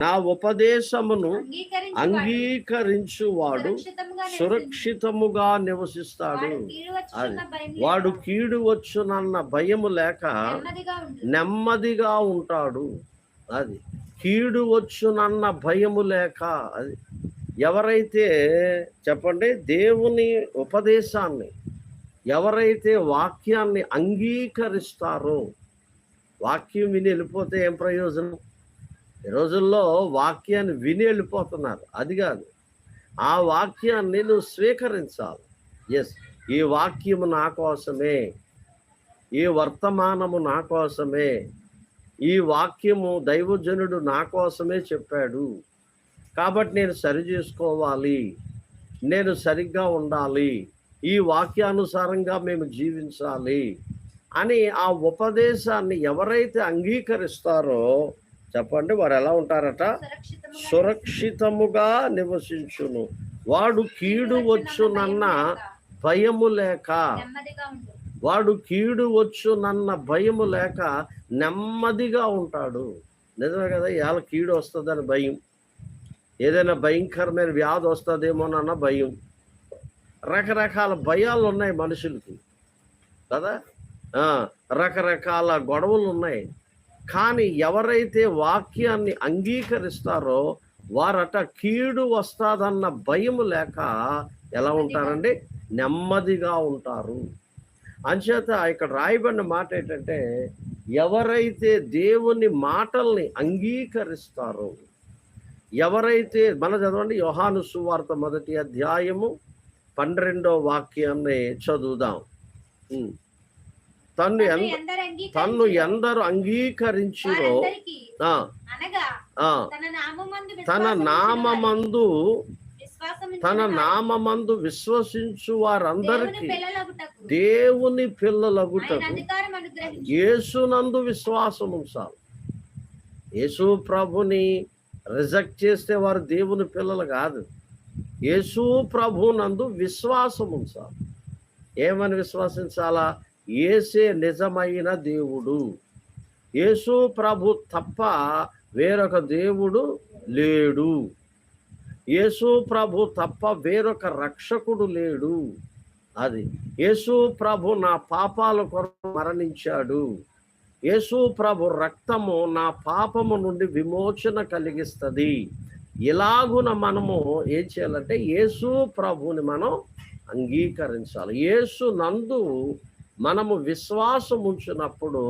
నా ఉపదేశమును అంగీకరించువాడు. సురక్షితముగా నివసిస్తాడు. వాడు అది. వాడు కీడు వచ్చునన్న భయము లేక నెమ్మదిగా ఉంటాడు. అది. కీడు వచ్చునన్న భయము లేక అది. ఎవరైతే చెప్పండి దేవుని ఉపదేశాన్ని ఎవరైతే వాక్యాన్ని అంగీకరిస్తారో వాక్యం విని వెళ్ళిపోతే ఏం ప్రయోజనం? ఈ రోజుల్లో వాక్యాన్ని విని వెళ్ళిపోతున్నారు. అది కాదు. ఆ వాక్యాన్ని నువ్వు స్వీకరించాలి. ఎస్ ఈ వాక్యము నా కోసమే. ఈ వర్తమానము నా కోసమే. ఈ వాక్యము దైవజనుడు నా కోసమే చెప్పాడు. కాబట్టి నేను సరి చేసుకోవాలి. నేను సరిగ్గా ఉండాలి. ఈ వాక్యానుసారంగా మేము జీవించాలి అని ఆ ఉపదేశాన్ని ఎవరైతే అంగీకరిస్తారో చెప్పండి వారు ఎలా ఉంటారట? సురక్షితముగా నివసించును. వాడు కీడు వచ్చునన్న భయము లేక. వాడు కీడు వచ్చునన్న భయము లేక నెమ్మదిగా ఉంటాడు. నిజమే కదా ఇవాళ కీడు వస్తుందని భయం. ఏదైనా భయంకరమైన వ్యాధి వస్తుందేమోనన్న భయం. రకరకాల భయాలు ఉన్నాయి మనుషులకి. కదా? రకరకాల గొడవలు ఉన్నాయి. కానీ ఎవరైతే వాక్యాన్ని అంగీకరిస్తారో వారట కీడు వస్తాదన్న భయము లేక ఎలా ఉంటారండి? నెమ్మదిగా ఉంటారు. అంచేత ఇక్కడ రాయబడిన మాట ఏంటంటే ఎవరైతే దేవుని మాటల్ని అంగీకరిస్తారో ఎవరైతే మన చదవండి యోహాను సువార్త మొదటి అధ్యాయము పన్నెండో వాక్యాన్ని చదువుదాం. తన్ను తన్ను ఎందరు అంగీకరించురో తన నామమందు తన నామమందు విశ్వసించు వారందరికీ దేవుని పిల్లలగుటకు యేసునందు విశ్వాసం ఉంచాలి యేసు ప్రభుని రిజెక్ట్ చేస్తే వారు దేవుని పిల్లలు కాదు. యేసు ప్రభునందు విశ్వాసం ఉంచాలి ఏమని విశ్వసించాలా? ఏసే నిజమైన దేవుడు. యేసు ప్రభు తప్ప వేరొక దేవుడు లేడు. యేసు ప్రభు తప్ప వేరొక రక్షకుడు లేడు. అది యేసు ప్రభు నా పాపాల కొరకు మరణించాడు. యేసు ప్రభు రక్తము నా పాపము నుండి విమోచన కలిగిస్తుంది. ఇలాగున మనము ఏం చేయాలంటే యేసు ప్రభుని మనం అంగీకరించాలి. యేసు నందు మనము విశ్వాసం ఉంచినప్పుడు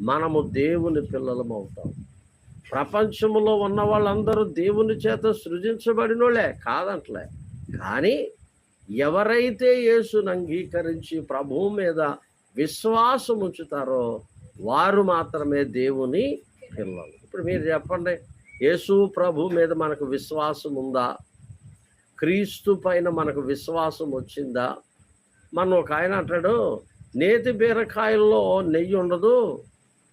మనము దేవుని పిల్లలం అవుతాం ప్రపంచంలో ఉన్న వాళ్ళందరూ దేవుని చేత సృజించబడినోళ్ళే కాదంటలే. కానీ ఎవరైతే యేసును అంగీకరించి ప్రభువు మీద విశ్వాసం ఉంచుతారో వారు మాత్రమే దేవుని పిల్లలు. ఇప్పుడు మీరు చెప్పండి యేసు ప్రభు మీద మనకు విశ్వాసం ఉందా క్రీస్తు పైన మనకు విశ్వాసం వచ్చిందా మనం ఒక ఆయన అంటాడు నేతి బీరకాయల్లో నెయ్యి ఉండదు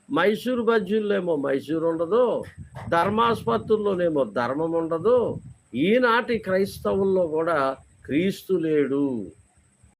మైసూరు బజ్జీల్లో ఏమో మైసూరు ఉండదు ధర్మాసుపత్రుల్లోనేమో ధర్మం ఉండదు. ఈనాటి క్రైస్తవుల్లో కూడా క్రీస్తు లేడు.